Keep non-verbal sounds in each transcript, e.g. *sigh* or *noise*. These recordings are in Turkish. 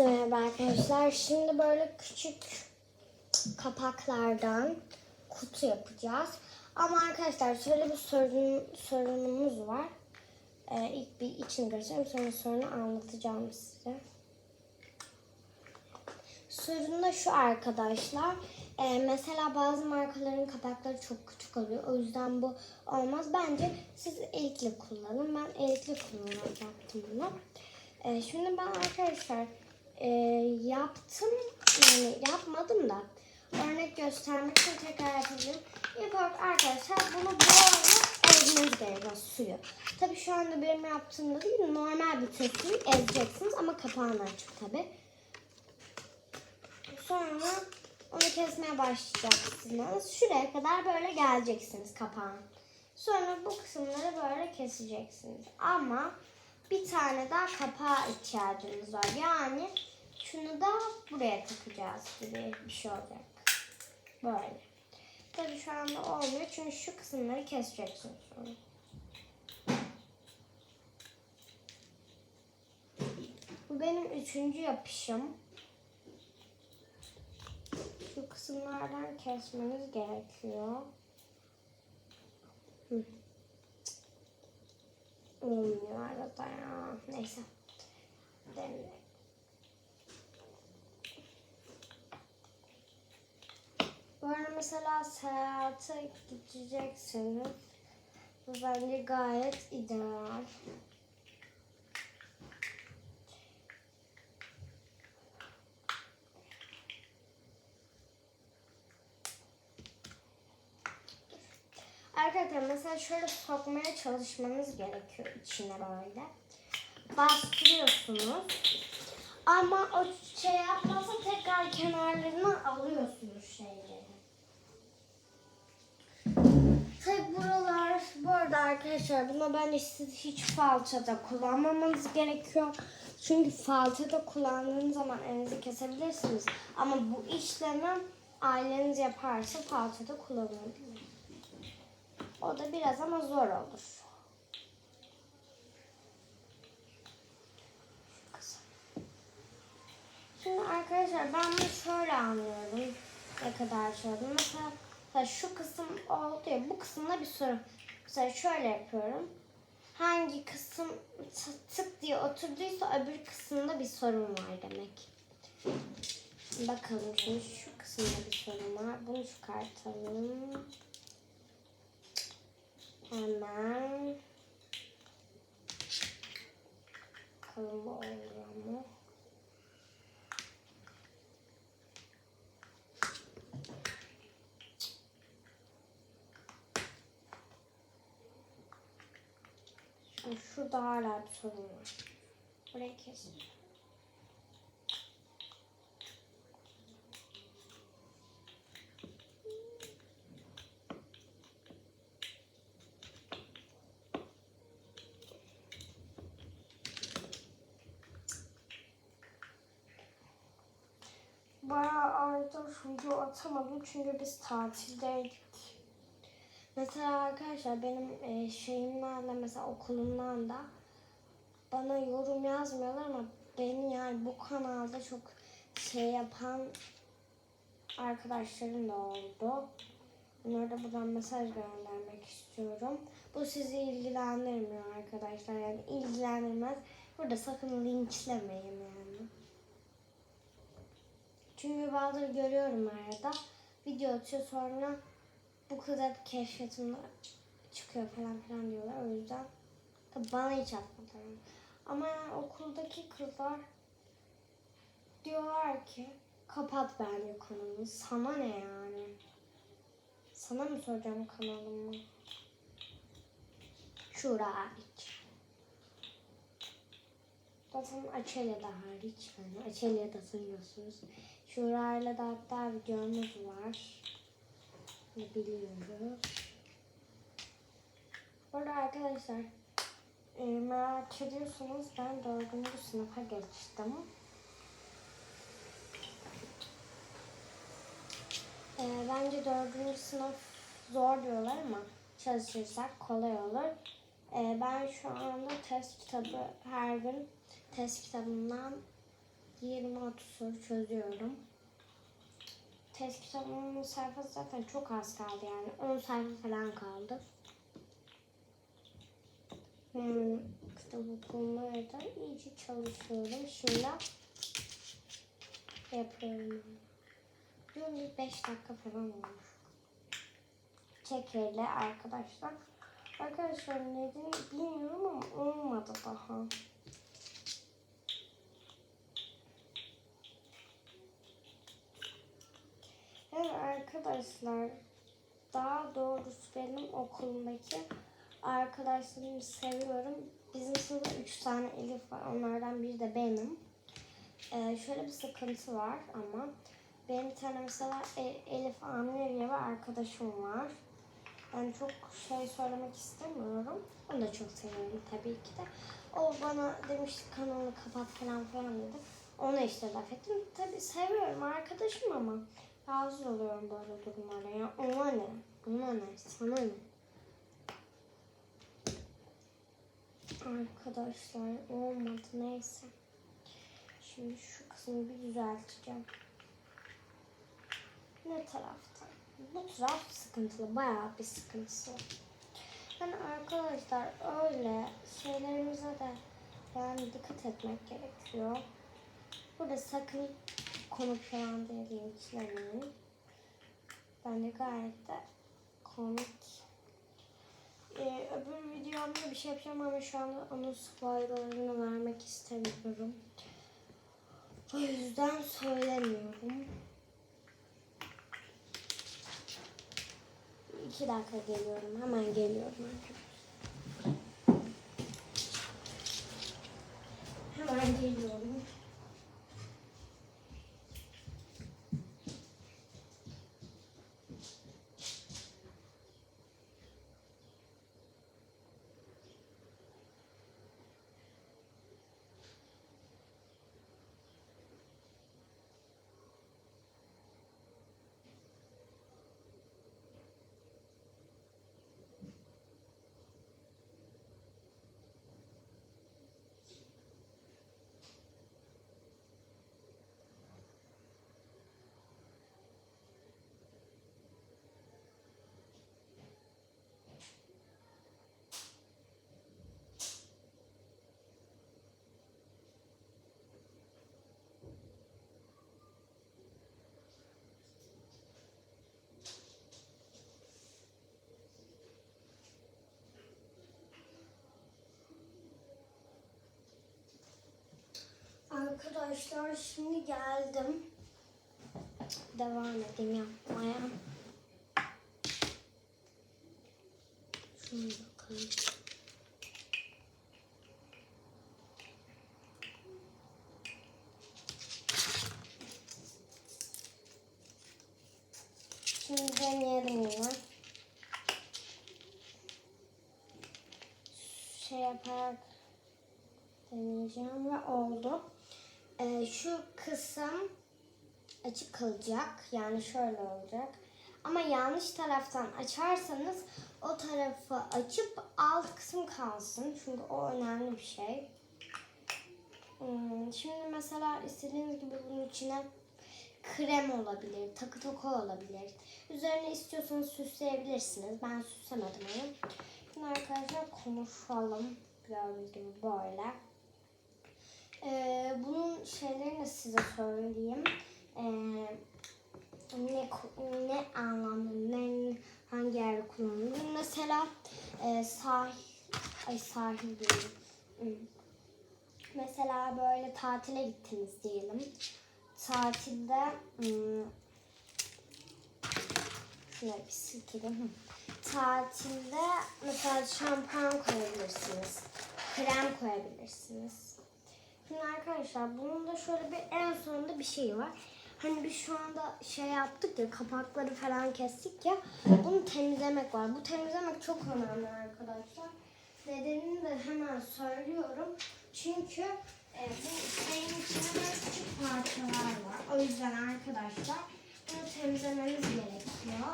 Hepinize merhaba arkadaşlar. Şimdi böyle küçük kapaklardan kutu yapacağız. Ama arkadaşlar şöyle bir sorun, sorunumuz var. Ee, ilk bir içini göstereyim sonra sorunu anlatacağım size. Sorun da şu arkadaşlar. Ee, mesela bazı markaların kapakları çok küçük oluyor. O yüzden bu olmaz. Bence siz elikli kullanın. Ben elikli kullanarak yaptım bunu. Ee, şimdi ben arkadaşlar e, yaptım. Yani yapmadım da. Örnek göstermek için tekrar yapacağım. İlk olarak arkadaşlar bunu böyle ezmeniz gerekiyor suyu. Tabii şu anda benim yaptığımda değil normal bir suyu ezeceksiniz ama kapağını açıp tabii. Sonra onu kesmeye başlayacaksınız. Şuraya kadar böyle geleceksiniz kapağın. Sonra bu kısımları böyle keseceksiniz. Ama bir tane daha kapağa ihtiyacınız var. Yani şunu da buraya takacağız gibi bir şey olacak. Böyle. Tabii şu anda olmuyor çünkü şu kısımları keseceksiniz sonra. Bu benim üçüncü yapışım. Şu kısımlardan kesmeniz gerekiyor. Hı. Olmuyor arada ya. Neyse. Deneyelim. Böyle mesela seyahate gideceksiniz. Bu bence gayet ideal. Arkadaşlar mesela şöyle sokmaya çalışmanız gerekiyor içine böyle. Bastırıyorsunuz. Ama o şey yapmasa tekrar kenarlarını alıyorsunuz arkadaşlar buna bence siz hiç falçata kullanmamanız gerekiyor. Çünkü falçata kullandığınız zaman elinizi kesebilirsiniz. Ama bu işlemi aileniz yaparsa falçata kullanılabilir. O da biraz ama zor olur. Şimdi arkadaşlar ben bunu şöyle anlıyorum. Ne kadar. Mesela, mesela şu kısım oldu ya bu kısımda bir sorun. Mesela şöyle yapıyorum. Hangi kısım tık diye oturduysa öbür kısımda bir sorun var demek. Bakalım şimdi şu kısımda bir sorun var. Bunu çıkartalım. Hemen. Bakalım bu oluyor mu? Şimdi şurada hala bir sorun var. Burayı kesin. Bayağı aydır video atamadım çünkü biz tatildeydik. Mesela arkadaşlar benim e, şeyimden de mesela okulumdan da bana yorum yazmıyorlar ama beni yani bu kanalda çok şey yapan arkadaşlarım da oldu. Onlara da buradan mesaj göndermek istiyorum. Bu sizi ilgilendirmiyor arkadaşlar yani ilgilendirmez. Burada sakın linçlemeyin yani. Çünkü bazıları görüyorum arada. Video atıyor sonra bu kadar keşfetimde çıkıyor falan filan diyorlar. O yüzden bana hiç atmadılar. Ama yani okuldaki kızlar diyorlar ki kapat bence kanalı. Sana ne yani? Sana mı soracağım kanalımı? Şura hariç. Zaten Açelya'da hariç. Yani Açelya'da tanıyorsunuz. Şurayla da hatta videomuz var. Biliyoruz. Bu arada arkadaşlar e, merak ediyorsanız ben dördüncü sınıfa geçtim. E, bence dördüncü sınıf zor diyorlar ama çalışırsak kolay olur. E, ben şu anda test kitabı her gün test kitabından 20-30 soru çözüyorum. Test kitabımın sayfası zaten çok az kaldı yani. 10 sayfa falan kaldı. Yani kitap okumaya da iyice çalışıyorum. Şimdi yapıyorum. Dün bir 5 dakika falan olmuş. Çekirle arkadaşlar. Arkadaşlar neden bilmiyorum ama olmadı daha. Arkadaşlar daha doğrusu benim okulumdaki arkadaşlarımı seviyorum. Bizim sınıfta 3 tane Elif var. Onlardan biri de benim. Ee, şöyle bir sıkıntı var ama benim bir tane mesela E- Elif Amir diye arkadaşım var. Yani çok şey söylemek istemiyorum. Onu da çok seviyorum tabii ki de. O bana demişti kanalı kapat falan falan dedi. Ona işte laf ettim. Tabii seviyorum arkadaşım ama rahatsız oluyorum böyle durumlara ya. Ona ne? Ona ne? Sana ne? Arkadaşlar olmadı neyse. Şimdi şu kısmı bir düzelteceğim. Ne tarafta? Bu taraf sıkıntılı. Bayağı bir sıkıntısı. Yani arkadaşlar öyle şeylerimize de yani dikkat etmek gerekiyor. Burada sakın komik falan diye linçlemeyin. Bence gayet de komik. Ee, öbür videomda bir şey yapacağım ama şu anda onun spoilerını vermek istemiyorum. O yüzden söylemiyorum. İki dakika geliyorum. Hemen geliyorum. Hemen geliyorum. Arkadaşlar şimdi geldim. Devam edeyim yapmaya. Şuna bakalım. Şimdi deneyelim yine. Şey yaparak deneyeceğim ve oldu. Ee, şu kısım açık kalacak. Yani şöyle olacak. Ama yanlış taraftan açarsanız o tarafı açıp alt kısım kalsın. Çünkü o önemli bir şey. Hmm, Şimdi mesela istediğiniz gibi bunun içine krem olabilir, takı toka olabilir. Üzerine istiyorsanız süsleyebilirsiniz. Ben süslemedim onu. Şimdi arkadaşlar konuşalım. Gördüğünüz gibi böyle. Ee, bunun şeylerini size söyleyeyim. Ee, ne ne anlamda, ne hangi yerde kullanılır? Mesela e, sahil, ay sahil diyorum. Mesela böyle tatile gittiniz diyelim. Tatilde hmm, şöyle bir silkelim. Tatilde mesela şampuan koyabilirsiniz. Krem koyabilirsiniz. Şimdi arkadaşlar bunun da şöyle bir en sonunda bir şey var. Hani biz şu anda şey yaptık ya kapakları falan kestik ya bunu temizlemek var. Bu temizlemek çok önemli arkadaşlar. Nedenini de hemen söylüyorum. Çünkü e, bu şeyin içinde küçük parçalar var. O yüzden arkadaşlar bunu temizlememiz gerekiyor.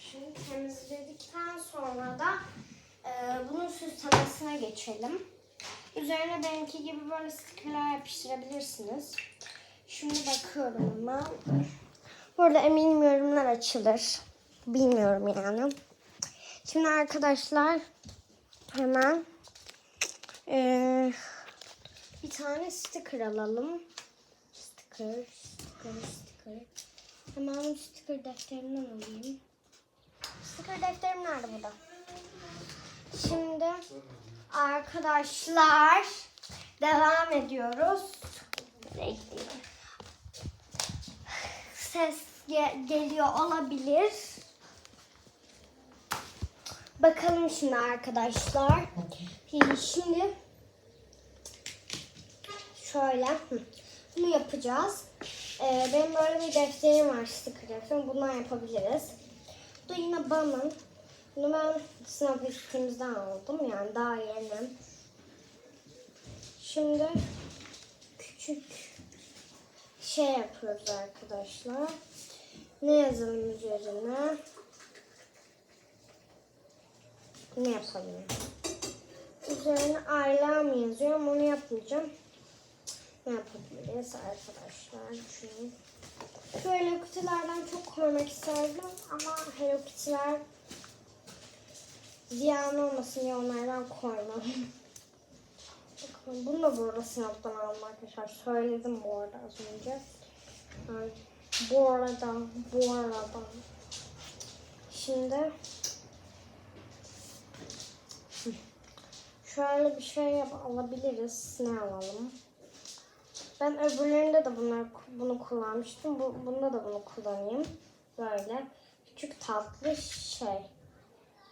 Şimdi temizledikten sonra da e, bunun süslemesine geçelim. Üzerine benimki gibi böyle stickerlar yapıştırabilirsiniz. Şimdi bakıyorum hemen. Burada eminim yorumlar açılır. Bilmiyorum yani. Şimdi arkadaşlar hemen eee, bir tane sticker alalım. Sticker, sticker, sticker. Hemen sticker defterimden alayım. Sticker defterim nerede burada? Şimdi arkadaşlar devam ediyoruz. Ses ge- geliyor olabilir. Bakalım şimdi arkadaşlar. Şimdi şöyle bunu yapacağız. Ee, benim böyle bir defterim var sticker defterim. Bundan yapabiliriz. Bu da yine Bam'ın. Bunu ben sınav üstümüzden aldım. Yani daha yeni. Şimdi küçük şey yapıyoruz arkadaşlar. Ne yazalım üzerine? Ne yapalım? Üzerine ailem yazıyor ama onu yapmayacağım. Ne yapabiliriz arkadaşlar? Şunu. Şu Hello Kitty'lerden çok koymak isterdim ama Hello Kitty'ler ziyan olmasın diye onlardan koymam. Bunu da burada sınavdan aldım arkadaşlar. Söyledim bu arada az önce. Yani bu arada, bu arada. Şimdi şöyle bir şey yap alabiliriz. Ne alalım? Ben öbürlerinde de bunlar, bunu kullanmıştım. Bu, bunda da bunu kullanayım. Böyle küçük tatlı şey.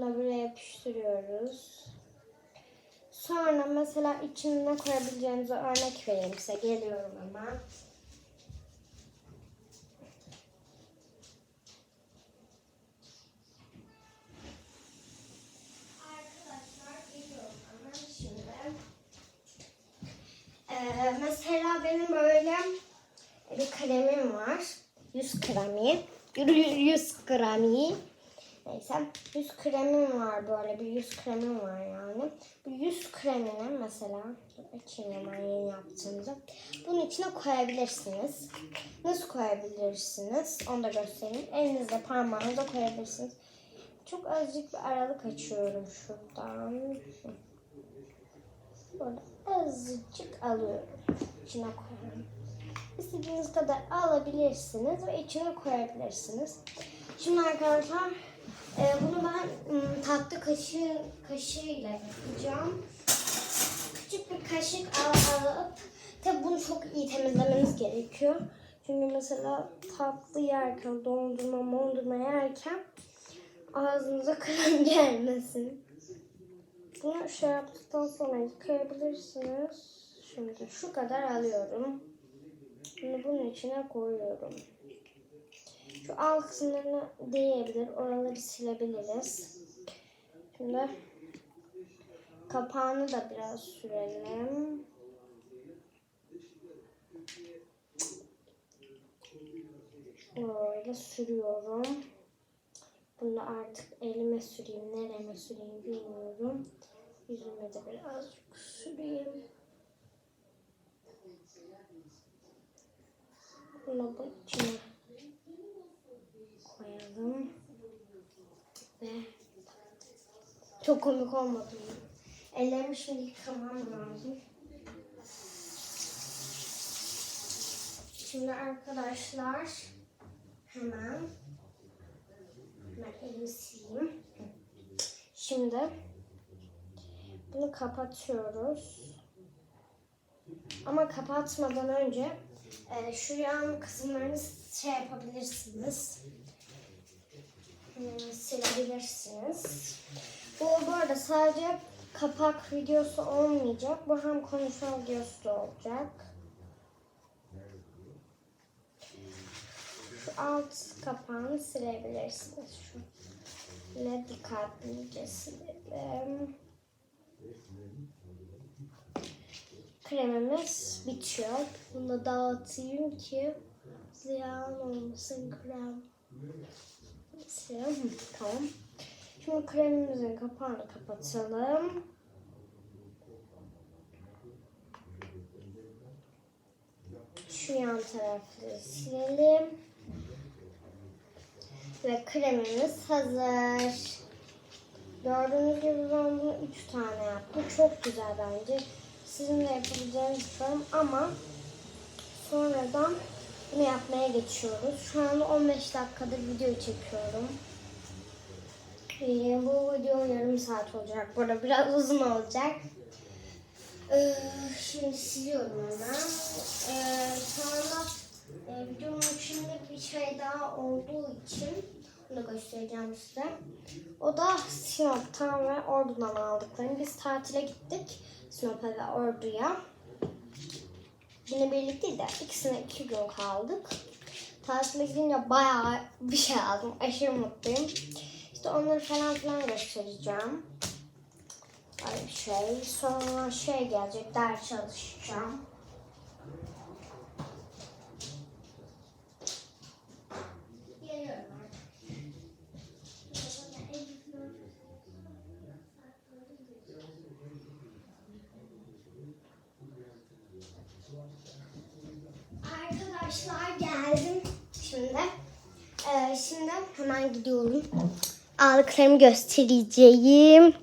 Bunu buraya yapıştırıyoruz. Sonra mesela içine koyabileceğinize örnek vereyim size. Geliyorum hemen. Ee, mesela benim böyle bir kalemim var. Yüz kremi. Yüz, yüz kremi. Neyse yüz kremim var böyle bir yüz kremim var yani. Bu yüz kremini mesela açayım hemen yeni yaptığımızı. Bunun içine koyabilirsiniz. Nasıl koyabilirsiniz? Onu da göstereyim. Elinizle parmağınızla koyabilirsiniz. Çok azıcık bir aralık açıyorum şuradan. Böyle azıcık alıyorum. İçine koyuyorum. İstediğiniz kadar alabilirsiniz ve içine koyabilirsiniz. Şimdi arkadaşlar e, bunu ben ım, tatlı kaşığı kaşığıyla yapacağım. Küçük bir kaşık al, alıp tabi bunu çok iyi temizlemeniz gerekiyor. Çünkü mesela tatlı yerken, dondurma, mondurma yerken ağzınıza *laughs* krem gelmesin. Bunu şey yaptıktan sonra yıkayabilirsiniz. Şimdi şu kadar alıyorum. Bunu bunun içine koyuyorum. Şu alt kısımlarını değebilir. Oraları silebiliriz. Şimdi kapağını da biraz sürelim. Böyle sürüyorum. Bunu artık elime süreyim, nereme süreyim bilmiyorum. Yüzüme de birazcık süreyim. Bunu bu içine koyalım. Ve çok komik olmadı mı? Ellerimi şimdi yıkamam lazım. Şimdi arkadaşlar hemen ben elimi sileyim. Şimdi bunu kapatıyoruz. Ama kapatmadan önce e, şu yan kısımlarını şey yapabilirsiniz. Hmm, silebilirsiniz. Bu bu arada sadece kapak videosu olmayacak. Bu hem konuşma videosu da olacak. Şu alt kapağını silebilirsiniz. Şu ne dikkatlice silelim. Kremimiz bitiyor. Bunu da dağıtayım ki ziyan olmasın krem. Siyah? Tamam. Şimdi kremimizin kapağını kapatalım. Şu yan tarafları silelim. Ve kremimiz hazır. Gördüğünüz gibi ben bunu 3 tane yaptım. Çok güzel bence. Sizin de yapabileceğinizi düşünüyorum ama sonradan bunu yapmaya geçiyoruz. Şu anda 15 dakikadır video çekiyorum. Ee, bu video yarım saat olacak. Burada biraz uzun olacak. Ee, şimdi siliyorum hemen. Ee, anda e, videonun içinde bir şey daha olduğu için da göstereceğim size. O da Sinop'tan ve Ordu'dan aldıklarım. Biz tatile gittik Sinop'a ve Ordu'ya. Yine birlikte de ikisine iki gün kaldık. Tatile gidince bayağı bir şey aldım. Aşırı mutluyum. İşte onları falan filan göstereceğim. Ay şey. Sonra şey gelecek. Ders çalışacağım. Geliyorum artık. Arkadaşlar geldim şimdi. Ee, şimdi hemen gidiyorum. Aldıklarımı göstereceğim.